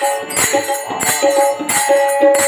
Thank you.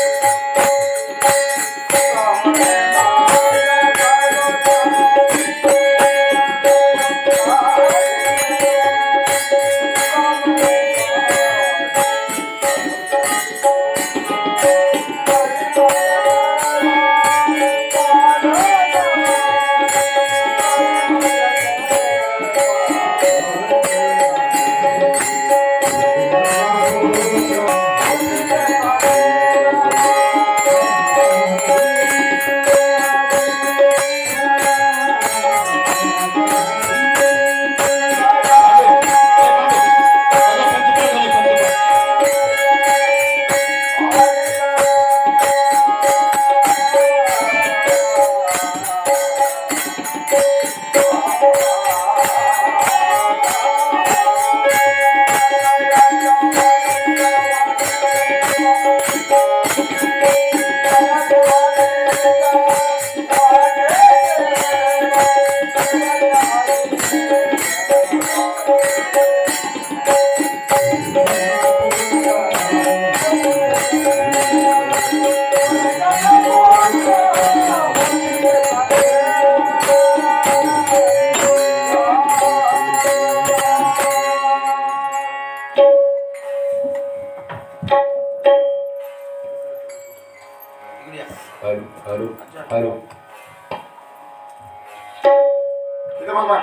इथं बघ बा.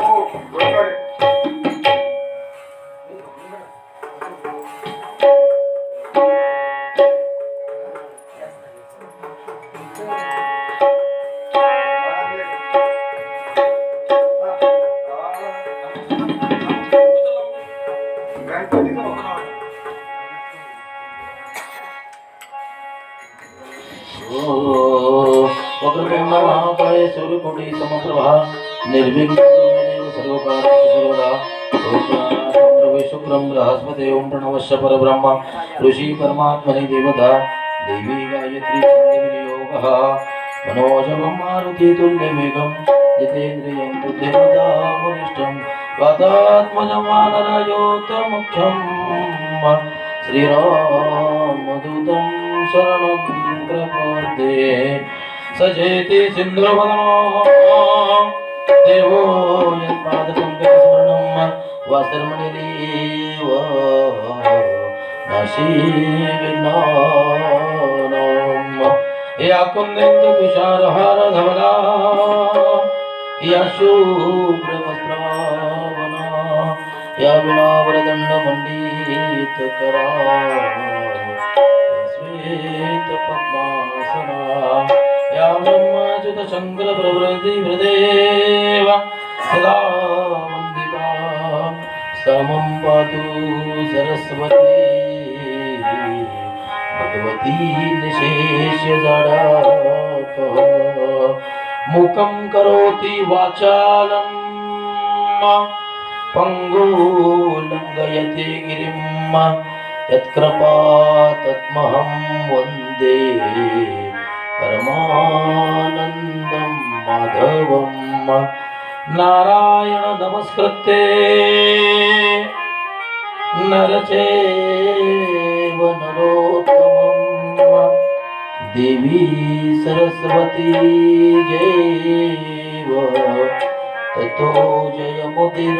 हो, ऋषि परमात्मनि देवता देवी गायत्री योगः मनोजवं मारुति तुल्यवेगं जितेन्द्रियं बुद्धिमतामुनिष्ठं वातात्मजं वानरायोत्तमुख्यं श्रीरामदूतं शरणं प्रपद्ये सजेति सिन्द्रवदनो देवो यत्पादपङ्कजस्मरणं वासर्मणिरेव नाशी या कुन्देन्दु तुषारहार धवला या शुभ्रवस्त्रावना या विणावरदण्ड मंडित करा श्वेत पद्मासना या ब्रह्माच्युत शंकर प्रवृत्ति हृदेव सदा वंदिता समं पातु सरस्वती भगवती निशेष्य जडाक मुखं करोति वाचालम् पङ्गुलङ्घयते गिरिं यत्कृपा तत्महं वन्दे परमानन्दं माधवं नारायण नमस्कृत्ये नरोत्तमं देवी सरस्वती जैव ततो जयमुदिरयेत।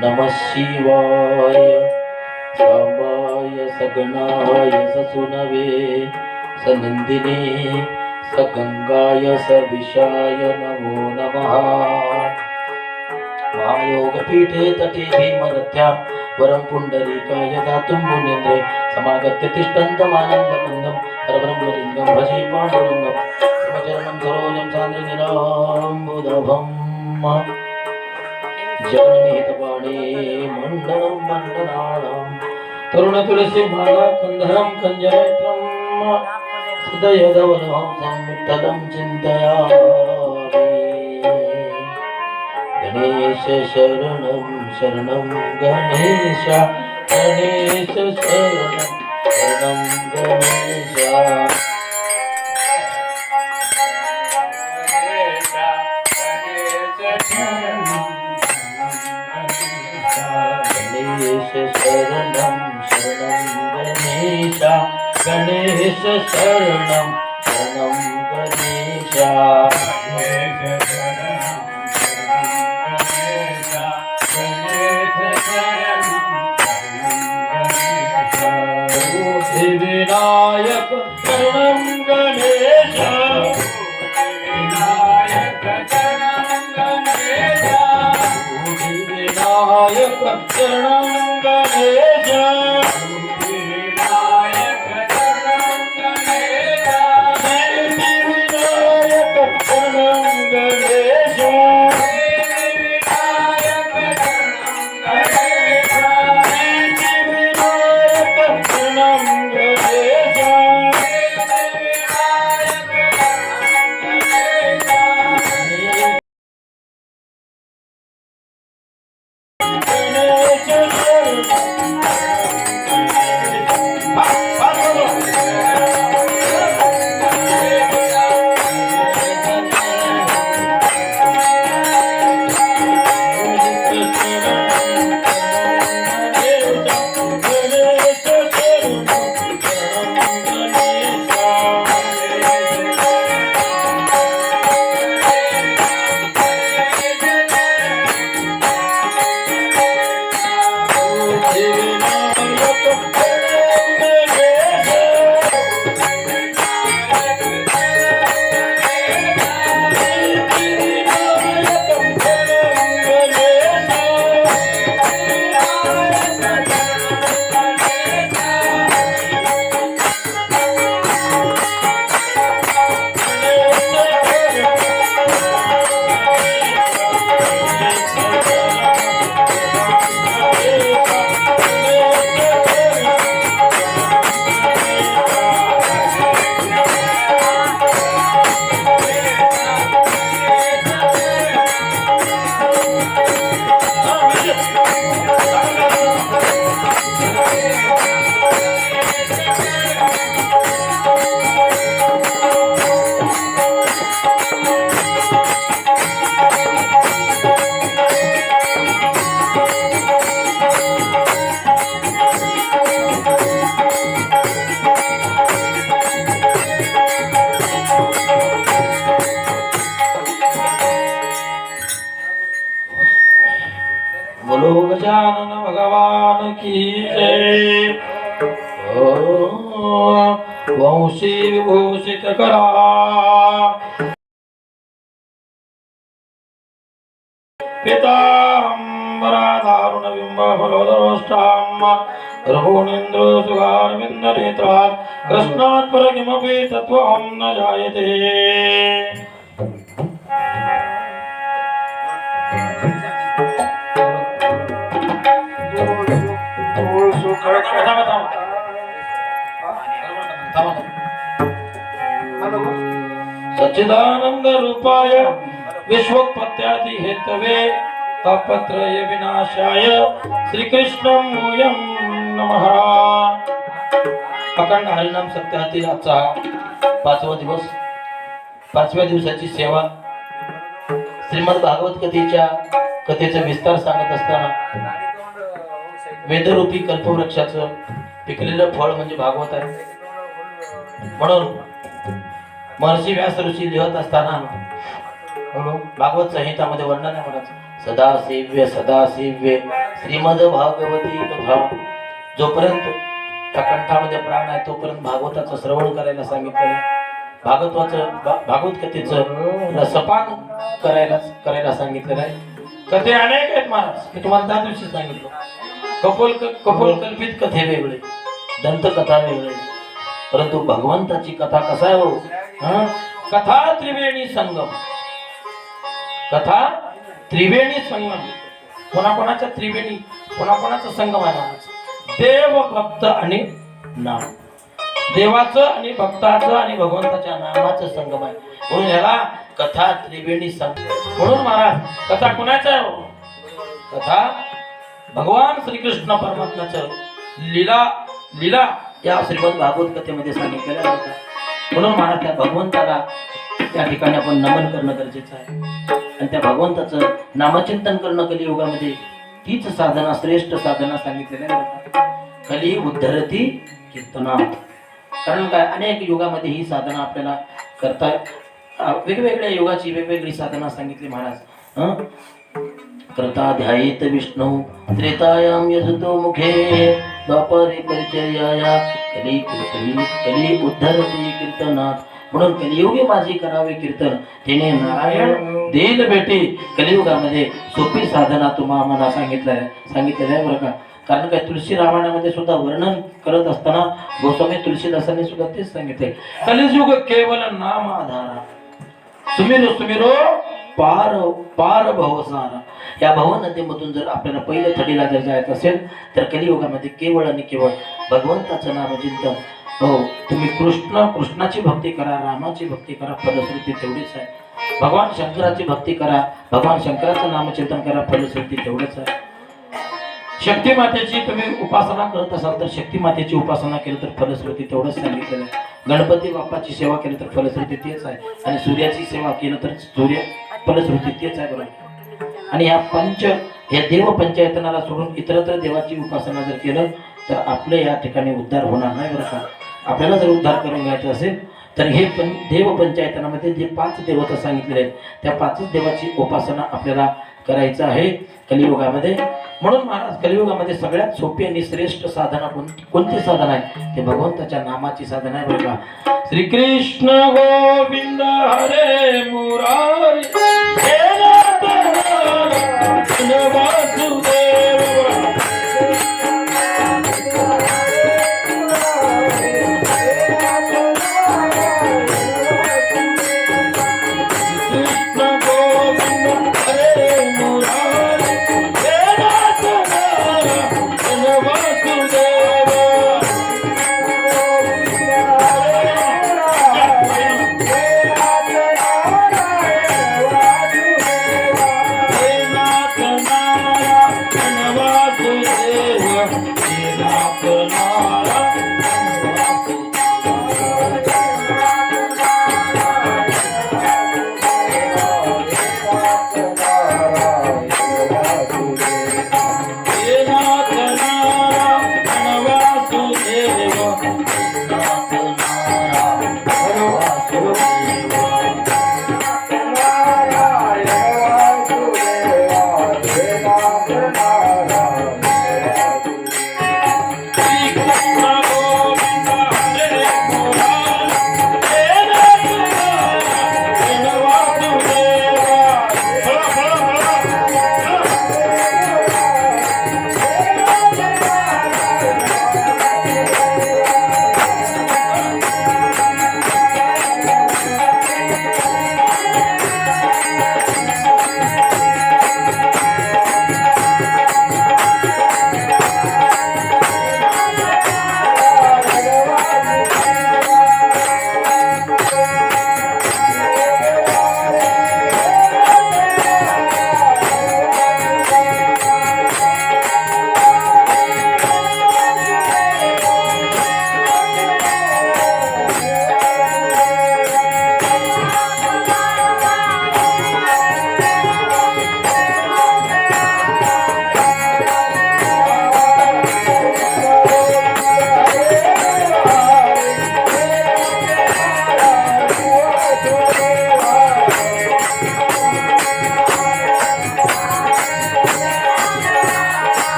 नमः शिवाय साम्बाय सगणाय ससुनवे सनन्दिने सगङ्गाय सविशाय नमो नमः महायोगपीठे तटे भीमरथ्यां वरं पुण्डरीकाय दातुं मुनीन्द्रे समागत्य तिष्ठन्तमानन्दकुन्दं परब्रह्मलिङ्गं भजे पाण्डुरङ्गं समचरणं सरोजं सान्द्रनिराम्बुदभम् जगन्निहितपाणे मण्डलं मण्डनानां तरुणतुलसी माला कन्धरं कञ्जनेत्रं हृदयधवलहंसं विठ्ठलं चिन्तयामि गणेश शरणं शरणं गणेश गणेश शरणं शरणं गणेश। गणेश शरणं शरणं गणेश गणेश शरणं शरणं रघुणीन्द्रसुगारविन्दनेत्रात् कृष्णात् पर किमपि तत्त्वं न जायते। हाँ। सच्चिदानन्दरूपाय विश्वोत्पत्त्यादि हेतवे तापत्रय विनाशाय श्रीकृष्ण अखंड हरिनाम सत्यातील आजचा पाचवा दिवस पाचव्या दिवसाची सेवा. श्रीमद भागवत कथेच्या कथेचा विस्तार सांगत असताना वेदरूपी कल्पवृक्षाचं पिकलेलं फळ म्हणजे भागवत आहे. म्हणून महर्षी व्यास ऋषी लिहत असताना भागवत संहितामध्ये वर्णन आहे म्हणायचं. सदा सेव्य सदा सेव्य श्रीमद भागवती कथा. जोपर्यंत त्या कंठामध्ये प्राण आहे तोपर्यंत भागवताचं श्रवण करायला सांगितलं आहे. भागवताचं भागवत कथेचं रसपान करायला करायला सांगितलेलं आहे. कथे अनेक आहेत महाराज मी तुम्हाला त्या दिवशी सांगितलं. कपोल कपोल कल्पित कथे वेगळे दंतकथा वेगळे. परंतु भगवंताची कथा कसा आहे हो? कथा त्रिवेणी संगम. कथा त्रिवेणी संगम. कोणाकोणाच्या त्रिवेणी? कोणाकोणाचा संगम आहे महाराज देव भक्त आणि नाम. देवाचं आणि भक्ताचं आणि भगवंताच्या नामाचं संगम आहे. म्हणून याला कथा त्रिवेणी संगम म्हणून महाराज कथा कुणाचा आहे हो? कथा भगवान श्रीकृष्ण परमात्म्याचं लीला लीला या श्रीमद भागवत कथेमध्ये सांगितलेल्या आहे. म्हणून महाराज त्या भगवंताला त्या ठिकाणी आपण नमन करणं गरजेचं आहे. आणि त्या भगवंताचं नामचिंतन करणं कलियुगामध्ये तीच साधना श्रेष्ठ साधना सांगितलेल्या कली उद्धरती कीर्तना कारण काय? अनेक युगामध्ये ही साधना आपल्याला करता वेगवेगळ्या युगाची वेगवेगळी साधना सांगितली महाराज. कृता ध्यायेत विष्णू त्रेतायाम यजतो मुखे. द्वापरे परिचर्याया कली कली कली उद्धरती कीर्तनात. म्हणून कलियुगी माझी करावे कीर्तन. तिने नारायण देल भेटे. कलियुगामध्ये सोपी साधना तुम्हा आम्हाला सांगितलं सांगितलेलं आहे बरं का? कारण काय तुलसी रामायणामध्ये सुद्धा वर्णन करत असताना गोस्वामी तुलसीदासांनी सुद्धा तेच सांगितले कलियुग केवळ नाम आधारा सुमिरो सुमिरो पार पार भवसारा या भव नदीमधून जर आपल्याला पहिल्या थडीला जर जायचं असेल तर कलियुगामध्ये केवळ आणि केवळ भगवंताचं नाम चिंतन हो तुम्ही कृष्ण कृष्णाची भक्ती करा रामाची भक्ती करा फलश्रुती तेवढीच आहे. भगवान शंकराची भक्ती करा भगवान शंकराचं नामचिंतन करा फलश्रुती तेवढंच आहे. शक्ती मातेची तुम्ही उपासना करत असाल तर शक्ती मातेची उपासना केली तर फलश्रुती तेवढंच सांगितलेलं आहे. गणपती बाप्पाची सेवा केली तर फलश्रुती तेच आहे. आणि सूर्याची सेवा केली तर सूर्य फलश्रुती तेच आहे बरोबर. आणि या पंच या देव पंचायतनाला सोडून इतरत्र देवाची उपासना जर केलं तर आपले या ठिकाणी उद्धार होणार नाही बरं का? आपल्याला जर उद्धार करून घ्यायचा असेल तर हे पण देव पंचायतनामध्ये जे पाच देवता सांगितलेले आहेत त्या पाचच देवाची उपासना आपल्याला करायचं आहे कलियुगामध्ये. म्हणून महाराज कलियुगामध्ये सगळ्यात सोपी आणि श्रेष्ठ साधना आपण कोणती साधना आहे? ते भगवंताच्या नामाची साधना आहे बघा. श्री श्रीकृष्ण गोविंद हरे मुरारी. day.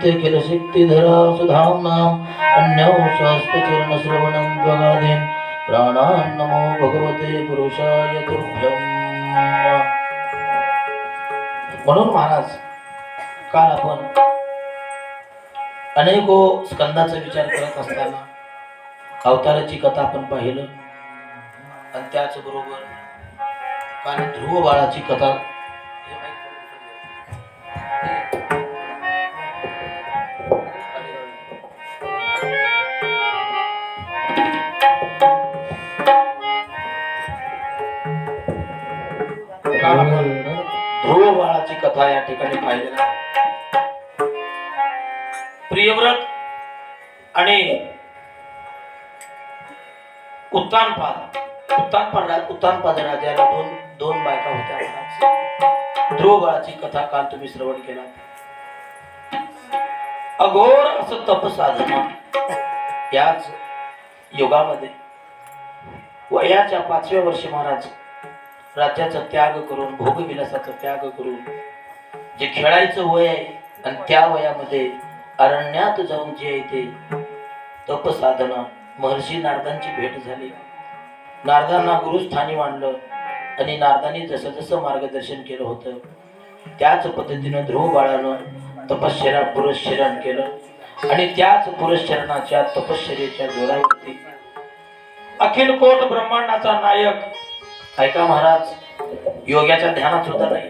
सञ्जीवनित्य किल शक्तिधरा सुधाम्नाम् अन्यौ शास्त्रचरणश्रवणं त्वगाधीन् प्राणान् नमो भगवते पुरुषाय तुभ्यम् म्हणून महाराज काल आपण अनेको स्कंदाचा विचार करत असताना अवताराची कथा आपण पाहिलं. आणि त्याचबरोबर काल ध्रुव बाळाची कथा काल आपण ध्रुव बाळाची कथा या ठिकाणी पाहिलेला प्रियव्रत आणि उत्तानपाद उत्तानपाद उत्तानपाद राजाला दोन दोन बायका होत्या. ध्रुव बाळाची कथा काल तुम्ही श्रवण केला. अघोर असं तप साधना याच युगामध्ये. वयाच्या पाचव्या वर्षी महाराज राज्याचा त्याग करून भोगविलासाचा त्याग करून जे खेळायचं वय आहे आणि त्या वयामध्ये अरण्यात जाऊन जे आहे ते तपसाधन महर्षी नारदांची भेट झाली. नारदांना गुरुस्थानी मांडलं आणि नारदांनी जसं जसं मार्गदर्शन केलं होतं त्याच पद्धतीनं ध्रुव बाळानं तपश्चर्या पुरश्चरण केलं आणि त्याच पुरश्चरणाच्या तपश्चर्याच्या जोरावरती अखिल कोट ब्रह्मांडाचा नायक ऐका महाराज योग्याच्या ध्यानात सुद्धा नाही.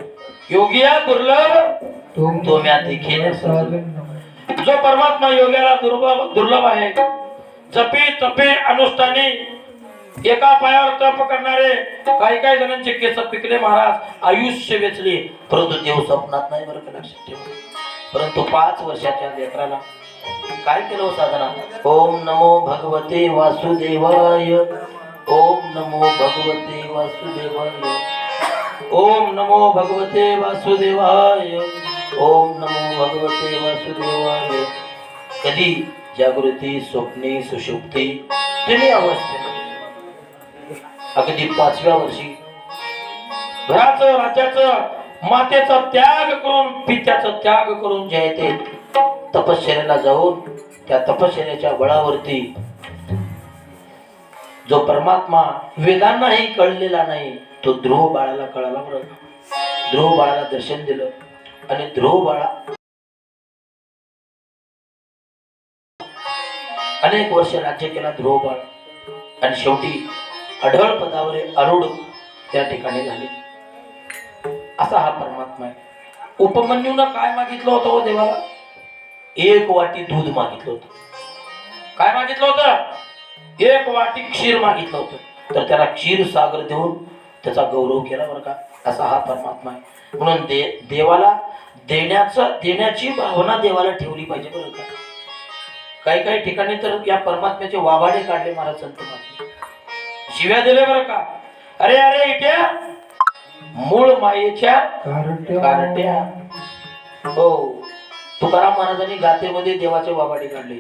योगिया दुर्लभ तो म्या देखील जो परमात्मा योग्याला दुर्लभ दुर्लभ आहे जपी तपी अनुष्ठानी एका पायावर तप करणारे काही काही जणांचे केस पिकले महाराज आयुष्य वेचले. परंतु देव स्वप्नात नाही बरं का लक्षात ठेवा परंतु पाच वर्षाच्या लेकराला काय केलं हो साधना? ओम नमो भगवते वासुदेवाय. ओम नमो भगवते वासुदेवाय। ओम नमो भगवते वासुदेवाय। ओम नमो भगवते वासुदेवाय। कधी जागृती स्वप्ने सुषुप्ती तिन्ही अवस्थेत अगदी पाचव्या वर्षी. घराचं राज्याचं मातेचा त्याग करून पित्याचा त्याग करून जे आहे ते तपश्चर्याला जाऊन त्या तपश्चर्याच्या बळावरती जो परमात्मा वेदांनाही कळलेला नाही तो ध्रुव बाळाला कळाला बरं. ध्रुव बाळाला दर्शन दिलं आणि ध्रुव बाळा अनेक वर्ष राज्य केला ध्रुव बाळ. आणि शेवटी अढळ पदावर अरुड त्या ठिकाणी झाले. असा हा परमात्मा आहे. उपमन्यून काय मागितलं होतं हो देवाला? एक वाटी दूध मागितलं होतं. काय मागितलं होतं? एक वाटी क्षीर मागितलं होतं. तर त्याला क्षीर सागर देऊन त्याचा गौरव केला बरं का. असा हा परमात्मा आहे. म्हणून दे देवाला देण्याचा देण्याची भावना देवाला ठेवली पाहिजे बरं का. काही काही ठिकाणी तर या परमात्म्याचे वाभाडे काढले महाराज संत महात्मे. शिव्या दिले बरं का. अरे अरे इट्या. मूळ मायेच्या कारट्या हो. तुकाराम महाराजांनी गाथेमध्ये देवाचे वाबाडे काढले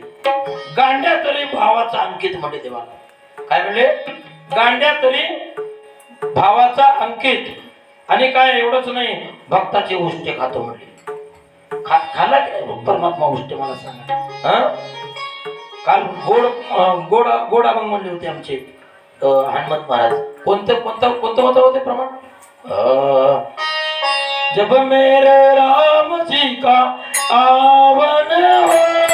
गांड्या तरी भावाचा अंकित म्हणजे देवाला. काय म्हणले? गांड्या तरी भावाचा अंकित. आणि काय एवढंच नाही भक्ताचे उष्टे खातो म्हणले खा खाला परमात्मा उष्टे मला सांगा. हा? काल गोड गोड गोड अभंग म्हणले होते आमचे हनुमंत महाराज. कोणतं कोणतं कोणतं होतं होते प्रमाण? अं, जब मेरे राम जी का Oh, but never.